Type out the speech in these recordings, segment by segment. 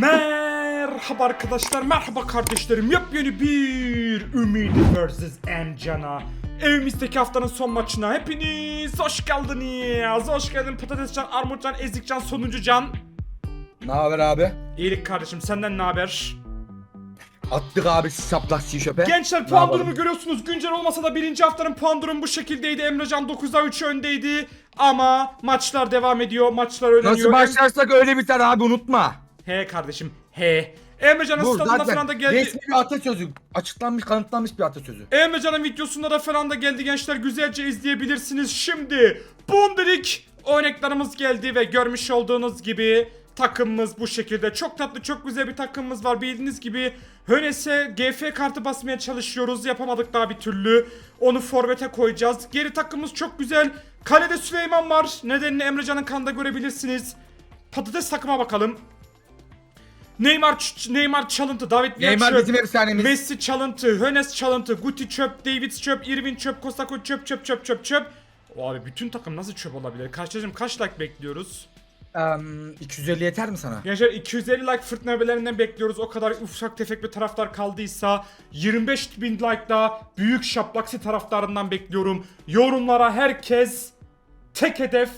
Merhaba arkadaşlar, merhaba kardeşlerim. Yepyeni bir Ümidi vs. Emcan'a. Evimizdeki haftanın son maçına hepiniz hoş geldiniz. Hoş geldin Patatescan, Armutcan, Ezikcan, Sonuncucan. Ne haber abi? İyilik kardeşim, senden ne haber? Attık abi şaplak şöpe. Gençler puan yapalım? durumu görüyorsunuz. Güncel olmasa da birinci haftanın puan durumu bu şekildeydi. Emrecan 9'a 3 öndeydi. Ama maçlar devam ediyor. Maçlar oynanıyor. Nasıl başlarsak öyle biter abi unutma. He kardeşim, he. Emrecan'ın Bu stadına zaten falan da geldi. resmi bir atasözü. Açıklanmış kanıtlanmış bir atasözü. Emrecan'ın videosunda da falan da geldi gençler güzelce izleyebilirsiniz. Şimdi bum dedik örneklerimiz geldi ve görmüş olduğunuz gibi takımımız bu şekilde. Çok tatlı çok güzel bir takımımız var bildiğiniz gibi. Hönes'e GF kartı basmaya çalışıyoruz yapamadık daha bir türlü. Onu forvete koyacağız. Geri takımımız çok güzel. Kalede Süleyman var. Nedenini Emrecan'ın kanında görebilirsiniz. Patates takıma bakalım. Neymar Neymar çalıntı, David Villa Neymar çöp. bizim efsanemiz. Messi çalıntı, Hönes çalıntı, Guti çöp, David çöp, Irvin çöp, Kosako çöp çöp çöp çöp çöp. O abi bütün takım nasıl çöp olabilir? Karşıcığım kaç like bekliyoruz? Em, 250 yeter mi sana? Gençler 250 like fırtına öbelerinden bekliyoruz. O kadar ufak tefek bir taraftar kaldıysa 25 bin like da büyük şaplaksi taraftarından bekliyorum. Yorumlara herkes tek hedef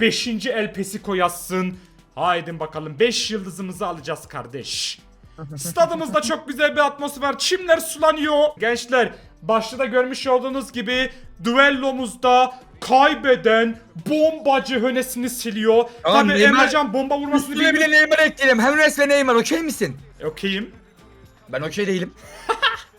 5. El Pesico yazsın. Haydi bakalım 5 yıldızımızı alacağız kardeş. Stadımızda çok güzel bir atmosfer. Çimler sulanıyor. Gençler başta da görmüş olduğunuz gibi düellomuzda kaybeden bombacı hönesini siliyor. Tamam, Tabii Neymar- Emrecan bomba vurmasını Üstüne bilmiyor. bile Neymar ekleyelim. Hem ve Neymar okey misin? Okeyim. Ben okey değilim.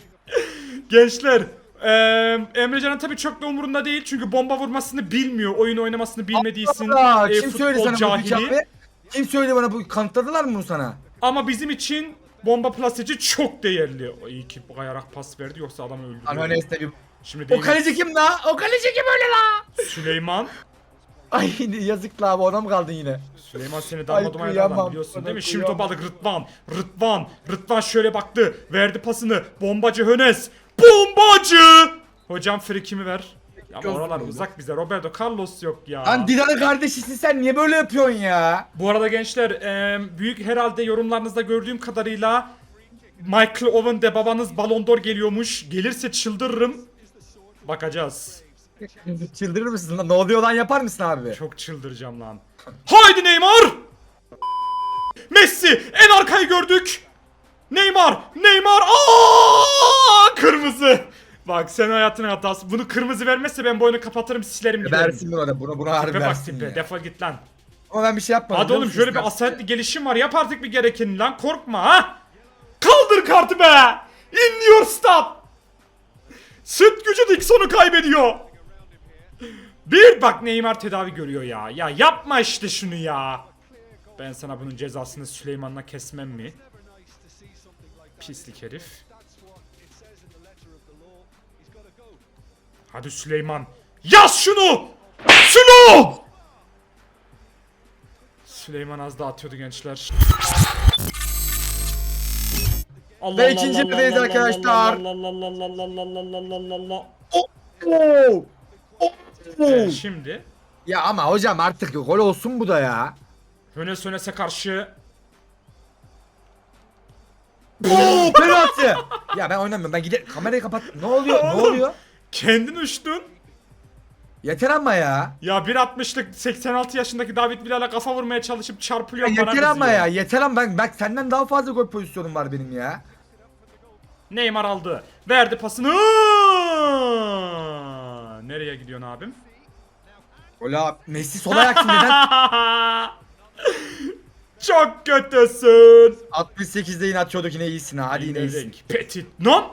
Gençler eee Emrecan'ın tabii çok da umurunda değil çünkü bomba vurmasını bilmiyor. Oyun oynamasını bilmediği için Aa, e, kim söyledi futbol sana bu cahili. hikaye? Kim söyledi bana bu kanıtladılar mı bunu sana? Ama bizim için bomba plaseci çok değerli. İyi ki kayarak pas verdi yoksa adamı öldürüyor. Anones de bir... Şimdi O değil kaleci kim la? O kaleci kim öyle la? Süleyman. Ay yazık la bu adam kaldın yine. Süleyman seni darmadağın eden kıyamam, biliyorsun değil mi? Şimdi kıyamam. top aldık Rıdvan. Rıdvan. Rıdvan şöyle baktı. Verdi pasını. Bombacı Hönes. Bombacı! Hocam free kimi ver? Ya Yok, oralar uzak bize. Roberto Carlos yok ya. Lan Dilan'ın kardeşisin sen niye böyle yapıyorsun ya? Bu arada gençler e, büyük herhalde yorumlarınızda gördüğüm kadarıyla Michael Owen de babanız Ballon d'Or geliyormuş. Gelirse çıldırırım. Bakacağız. Çıldırır mısın lan? Ne oluyor lan yapar mısın abi? Çok çıldıracağım lan. Haydi Neymar! Messi en arkayı gördük. Neymar, Neymar, aa. Bak sen hayatın hatası. Bunu kırmızı vermezse ben bu oyunu kapatırım silerim giderim. Versin buna da buna buna harbi Tipe bak versin tipe ya. defol git lan. Ama ben bir şey yapmadım. Hadi biliyor oğlum musun şöyle bir asaletli gelişim var. Yap artık bir gerekeni lan. Korkma ha. Kaldır kartı be. In your stop. Süt gücü Dixon'u kaybediyor. Bir bak Neymar tedavi görüyor ya. Ya yapma işte şunu ya. Ben sana bunun cezasını Süleyman'la kesmem mi? Pislik herif. Hadi Süleyman. Yaz şunu. Şunu. Süleyman az daha atıyordu gençler. Allah Ve ikinci yarıdayız arkadaşlar. Allah Allah Allah Allah Allah Allah Allah Allah Allah. Oo! Oo! Evet, şimdi Ya ama hocam artık gol olsun bu da ya. Hönes Hönes'e karşı Oo penaltı. ya ben oynamıyorum. Ben gider kamerayı kapat. Ne oluyor? Ne oluyor? Kendin uçtun. Yeter ama ya. Ya 1.60'lık 86 yaşındaki David Villal'a kafa vurmaya çalışıp çarpılıyor Ya bana yeter ama kızıyor. ya. Yeter ama ben, ben senden daha fazla gol pozisyonum var benim ya. Neymar aldı. Verdi pasını. Nereye gidiyorsun abim? Ola Messi sol ayak neden? Çok kötüsün. 68'de yine atıyorduk yine iyisin ha. Hadi yine iyisin. Petit. Lan.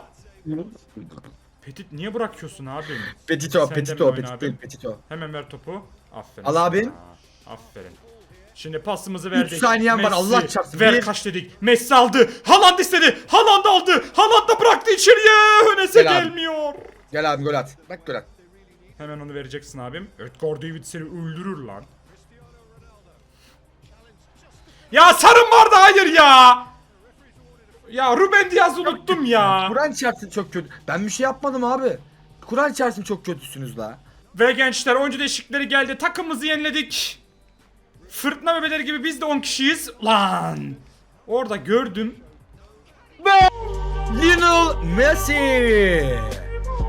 Petit niye bırakıyorsun abim? Petito, Sen de mi Petito, oyna Petito, abi? değil, Petito. Hemen ver topu. Aferin. Al sana. abim. Aferin. Şimdi pasımızı verdik. saniyen var, Allah çarpsın. Ver Bir- kaç dedik. Messi aldı. Haaland istedi. Haaland aldı. Haaland da bıraktı içeriye. Hönes'e Gel abi. gelmiyor. Gel abi gol at. Bak gol at. Hemen onu vereceksin abim. Edgar David seni öldürür lan. Ya sarım vardı hayır ya. Ya Ruben Diaz unuttum ya. Kur'an çarpsın çok kötü. Ben bir şey yapmadım abi. Kur'an çarpsın çok kötüsünüz la. Ve gençler oyuncu değişiklikleri geldi. Takımımızı yeniledik. Fırtına bebeleri gibi biz de 10 kişiyiz. Lan. Orada gördüm. Ve Lionel Messi.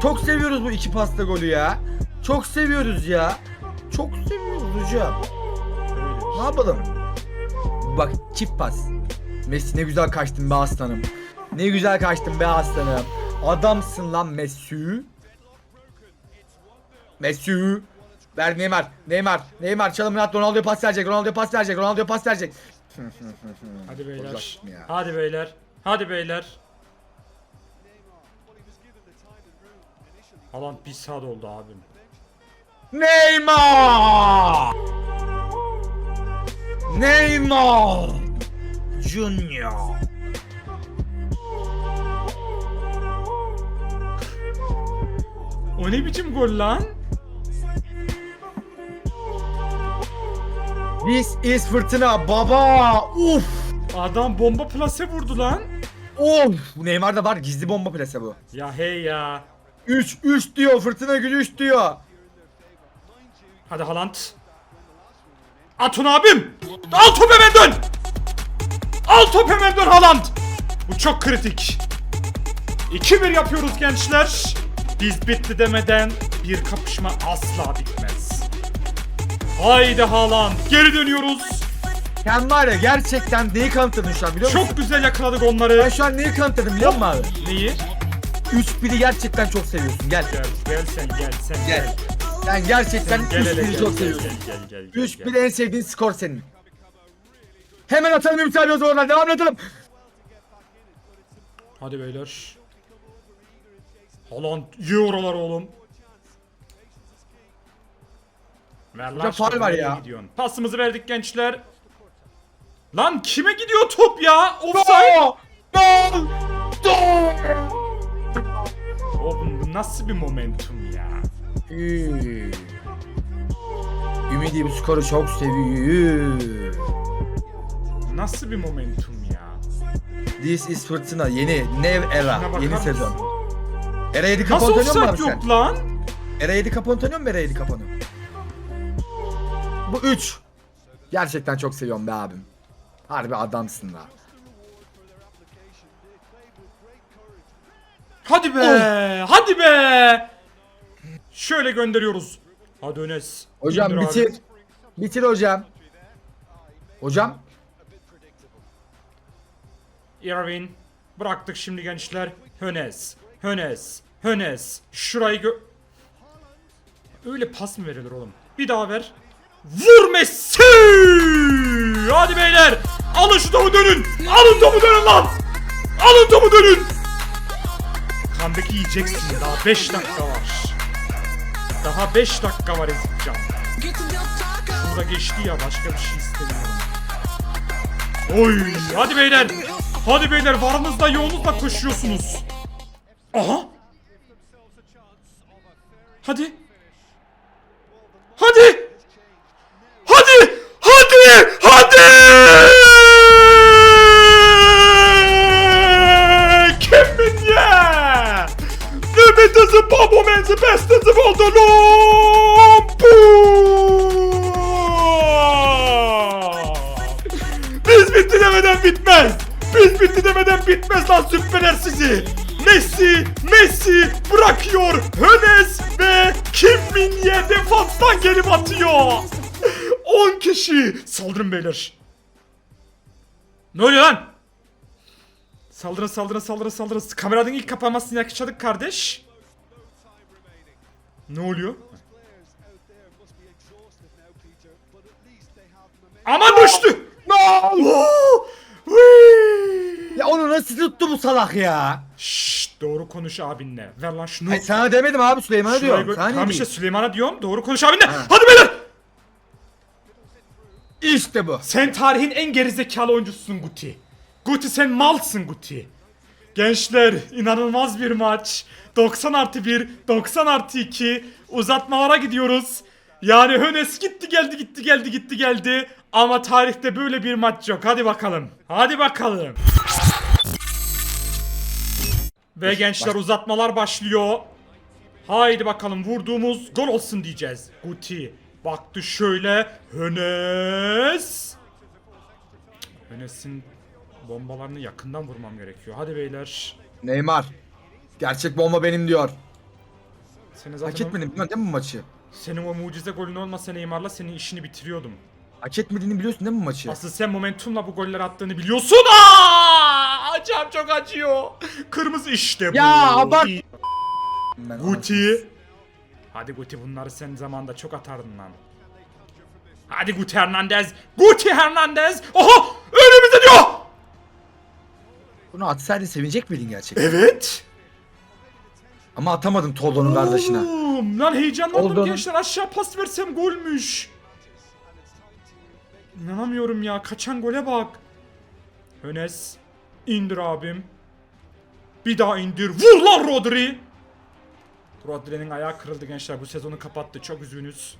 Çok seviyoruz bu iki pasta golü ya. Çok seviyoruz ya. Çok seviyoruz hocam. Ne yapalım? Bak çift pas. Messi ne güzel kaçtın be aslanım. Ne güzel kaçtın be aslanım. Adamsın lan Messi. Messi. Ver Neymar. Neymar. Neymar çalımını at. Ronaldo'ya pas verecek. Ronaldo'ya pas verecek. Ronaldo'ya pas verecek. Hadi beyler. Hadi beyler. Hadi beyler. Haaland bir saat oldu abim. Neymar! Neymar! Junior. O ne biçim gol lan? This is fırtına baba. Uf. Adam bomba plase vurdu lan. Of. Bu Neymar'da var gizli bomba plase bu. Ya hey ya. 3 3 diyor. Fırtına gülü 3 diyor. Hadi Haaland. At onu abim. Al top hemen dön. Al top hemen dön Haaland. Bu çok kritik. 2-1 yapıyoruz gençler. Biz bitti demeden bir kapışma asla bitmez. Haydi Haaland. Geri dönüyoruz. Sen var ya gerçekten neyi kanıtladın şu an biliyor musun? Çok güzel yakaladık Ben onları. şu an neyi kanıtladım biliyor musun abi? Neyi? 3-1'i gerçekten çok seviyorsun. Gel. Gel, gel sen gel sen Gel. gel. Sen gerçekten Gel hele 3-1'i gel, çok gel, seviyorsun. gel, gel, gel, gel, 3-1 en sevdiğin skor senin. Hemen atalım iptal o zaman devam edelim. Hadi beyler. Haaland yiyor oralar oğlum. Şu faul var ya. gidiyorsun? Pasımızı verdik gençler. Lan kime gidiyor top ya? Offside. No! No! Oğlum bu nasıl bir momentum ya? Ümidi bu skoru çok seviyor. Nasıl bir momentum ya? This is fırtına yeni Nev era Şuna bakar yeni mısın? sezon. Era 7 Nasıl kapon tanıyor musun abi offside sen? yok lan? Era 7 kapon tanıyor musun Era 7 kaponu? Bu 3. Gerçekten çok seviyorum be abim. Harbi adamsın la. Hadi be! Hadi be! Şöyle gönderiyoruz. Hadi Önes. Hocam İndir abi. bitir. Bitir hocam. Hocam. Irvin. Bıraktık şimdi gençler. Hönes. Hönes. Hönes. Şurayı gö... Öyle pas mı verilir oğlum? Bir daha ver. Vur Messi! Hadi beyler. Alın şu topu dönün. Alın topu dönün lan. Alın topu dönün. Kandaki yiyeceksin. Daha 5 dakika var. Daha 5 dakika var Ezikcan. Şurada geçti ya başka bir şey istemiyorum. Oy hadi beyler. Hadi beyler varınızda yoğunlukla koşuyorsunuz. Aha. Hadi. Hadi. Hadi. Hadi. Hadi. Kimin ya? Limit is a bubble man's the best in the alone. Biz bitti demeden bitmez. Biz bitti demeden bitmez lan süperer sizi. Messi, Messi bırakıyor. Hönes ve Kim Minye defanstan gelip atıyor. 10 kişi. Saldırın beyler. Ne oluyor lan? Saldırın saldırın saldırın saldırın. Kameranın ilk kapanmasını yaşadık kardeş. Ne oluyor? Aman düştü. No! Ya onu nasıl tuttu bu salak ya? Şşş doğru konuş abinle. Ver lan şunu. Ay sana demedim abi Süleyman'a Şuraya diyorum. gö- Sana tamam ne işte diyeyim? Süleyman'a diyorum. Doğru konuş abinle. Ha. Hadi beyler. İşte bu. Sen tarihin en gerizekalı oyuncususun Guti. Guti sen malsın Guti. Gençler inanılmaz bir maç. 90 artı 1, 90 artı 2 uzatmalara gidiyoruz. Yani Hönes gitti geldi gitti geldi gitti geldi. Ama tarihte böyle bir maç yok. Hadi bakalım. Hadi bakalım. Ve gençler uzatmalar başlıyor. Haydi bakalım vurduğumuz gol olsun diyeceğiz. Guti baktı şöyle. Hönes. Hönes'in Bombalarını yakından vurmam gerekiyor. Hadi beyler. Neymar. Gerçek bomba benim diyor. Seni Hak zaten etmedin biliyorsun değil mi bu maçı? senin o mucize golün olmasa Neymar'la senin işini bitiriyordum. Hak etmediğini biliyorsun değil mi maçı? Asıl sen momentumla bu golleri attığını biliyorsun. Aa! Acam çok acıyor. Kırmızı işte bu. Ya, abart-. Ben Guti. Hadi Guti bunları sen zamanında çok atardın lan. Hadi Guti Hernandez. Guti Hernandez. Oha! Önümüzde diyor. Bunu atsaydın sevinecek miydin gerçekten? Evet. Ama atamadım Toldo'nun kardeşine. Oğlum, lan heyecanlandım Oldu. gençler aşağı pas versem golmüş. İnanamıyorum ya kaçan gole bak. Hönes indir abim. Bir daha indir. Vur lan Rodri. Rodri'nin ayağı kırıldı gençler bu sezonu kapattı çok üzgünüz.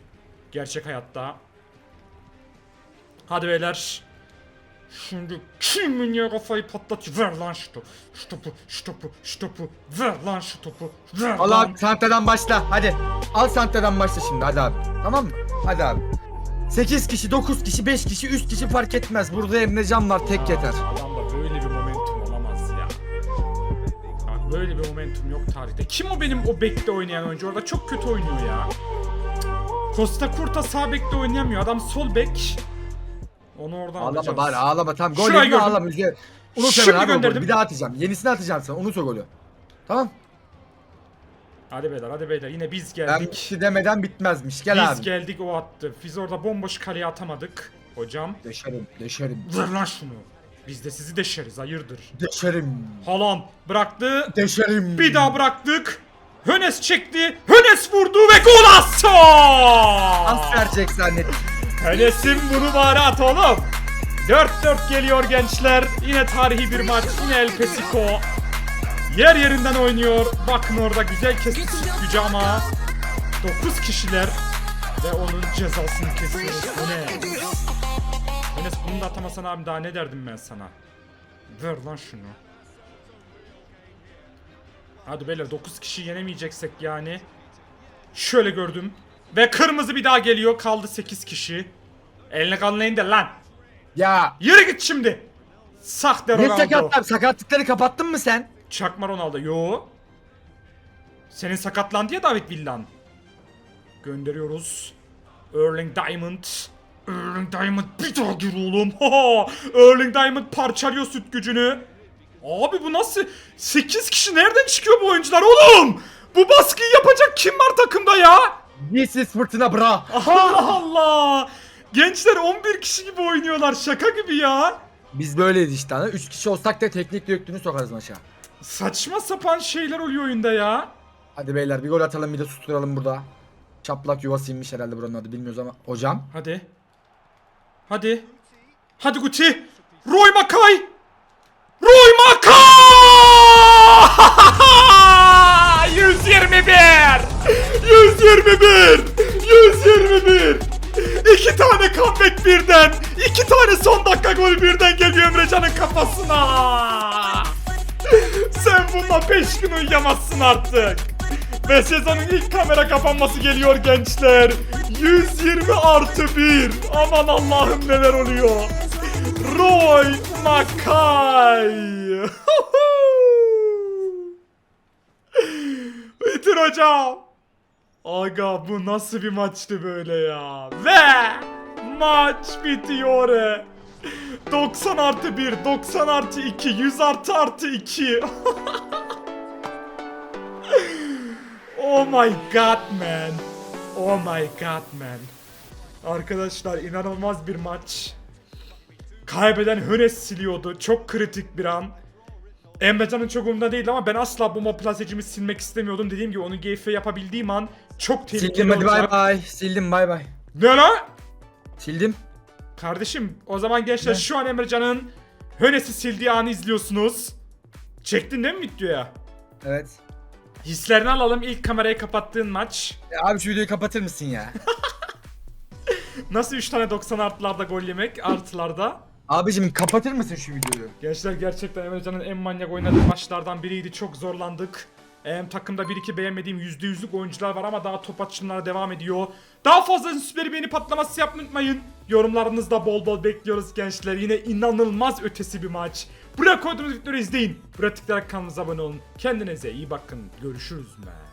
Gerçek hayatta. Hadi beyler. Şimdi kim niye kafayı patlatıyor? Ver lan şu topu. Şu topu, şu topu, şu topu. Ver lan şu topu. Ver Al lan. Santa'dan başla hadi. Al Santa'dan başla şimdi hadi abi. Tamam mı? Hadi abi. 8 kişi, 9 kişi, 5 kişi, 3 kişi fark etmez. Burada Emrecan var tek yeter. Adamda böyle bir momentum olamaz ya. Bak böyle bir momentum yok tarihte. Kim o benim o bekte oynayan oyuncu? Orada çok kötü oynuyor ya. Costa Curta sağ bekte oynayamıyor. Adam sol bek. Onu oradan Ağlama alacağız. bari ağlama tamam. Gol Şurayı yedin gördüm. ağlama. Unut Şimdi hemen abi o golü. gönderdim. Bir daha atacağım. Yenisini atacağım sana. Unut o golü. Tamam. Hadi beyler hadi beyler yine biz Ben geldik. kişi demeden bitmezmiş. Gel biz abi. geldik o attı. Biz orada bomboş kaleye atamadık. Hocam. Deşerim, deşerim, Ver lan şunu. Biz de sizi deşeriz hayırdır. deşerim, Haaland bıraktı. deşerim. Bir daha bıraktık. Hönes çekti. Hönes vurdu ve gol attı. Pas verecek zannettim. Hönes'in bunu bari at oğlum. 4-4 geliyor gençler. Yine tarihi bir maç. Yine El Pesico. Yer yerinden oynuyor. Bakın orada güzel kesti gücü ama 9 kişiler ve onun cezasını kesiyoruz. Bu ne? Enes bunu da atamasan abi daha ne derdim ben sana? Ver lan şunu. Hadi beyler 9 kişi yenemeyeceksek yani. Şöyle gördüm. Ve kırmızı bir daha geliyor. Kaldı 8 kişi. Eline kanına indir lan. Ya. Yürü git şimdi. Sahte Ne Ronaldo. sakatlar? Sakatlıkları kapattın mı sen? Çakma Ronaldo. Yo. Senin sakatlandı ya David Villan. Gönderiyoruz. Erling Diamond. Erling Diamond bir daha gir oğlum. Ha, Erling Diamond parçalıyor süt gücünü. Abi bu nasıl? 8 kişi nereden çıkıyor bu oyuncular oğlum? Bu baskıyı yapacak kim var takımda ya? This is fırtına bra. Allah Allah. Gençler 11 kişi gibi oynuyorlar. Şaka gibi ya. Biz böyleyiz işte. Hani. Üç kişi olsak da teknik direktörünü sokarız maça. Saçma sapan şeyler oluyor oyunda ya. Hadi beyler bir gol atalım bir de susturalım burada. Çaplak yuvasıymış herhalde buranın adı bilmiyoruz ama. Hocam. Hadi. Hadi. Hadi Guti. Roy Makay. Roy Makay! 121. 121. 121. İki tane comeback birden. iki tane son dakika gol birden geliyor Emrecan'ın kafasına. Sen bununla 5 gün uyuyamazsın artık. Ve sezonun ilk kamera kapanması geliyor gençler. 120 artı 1. Aman Allah'ım neler oluyor. Roy Makay. Bitir hocam. Aga bu nasıl bir maçtı böyle ya. Ve maç bitiyor. 90 artı 1, 90 artı 2, 100 artı artı 2. oh my god man. Oh my god man. Arkadaşlar inanılmaz bir maç. Kaybeden Hönes siliyordu. Çok kritik bir an. Emrecan'ın çok umurunda değil ama ben asla bu mob plasecimi silmek istemiyordum. Dediğim gibi onu GF yapabildiğim an çok tehlikeli Sildim hadi bay olacak. bay. Sildim bay bay. Ne lan? Sildim. Kardeşim o zaman gençler şu an Emrecan'ın Hönes'i sildiği anı izliyorsunuz. Çektin değil mi videoya? Evet. Hislerini alalım ilk kamerayı kapattığın maç. Ya abi şu videoyu kapatır mısın ya? Nasıl 3 tane 90 artılarda gol yemek artılarda? Abicim kapatır mısın şu videoyu? Gençler gerçekten Emrecan'ın en manyak oynadığı maçlardan biriydi. Çok zorlandık. Em, takımda bir iki beğenmediğim %100'lük oyuncular var ama daha top atışımlara devam ediyor. Daha fazla süper beğeni patlaması yapmayı unutmayın. Yorumlarınızda bol bol bekliyoruz gençler. Yine inanılmaz ötesi bir maç. Buraya koyduğumuz videoları izleyin. Tıklayarak kanalımıza abone olun. Kendinize iyi bakın. Görüşürüz man.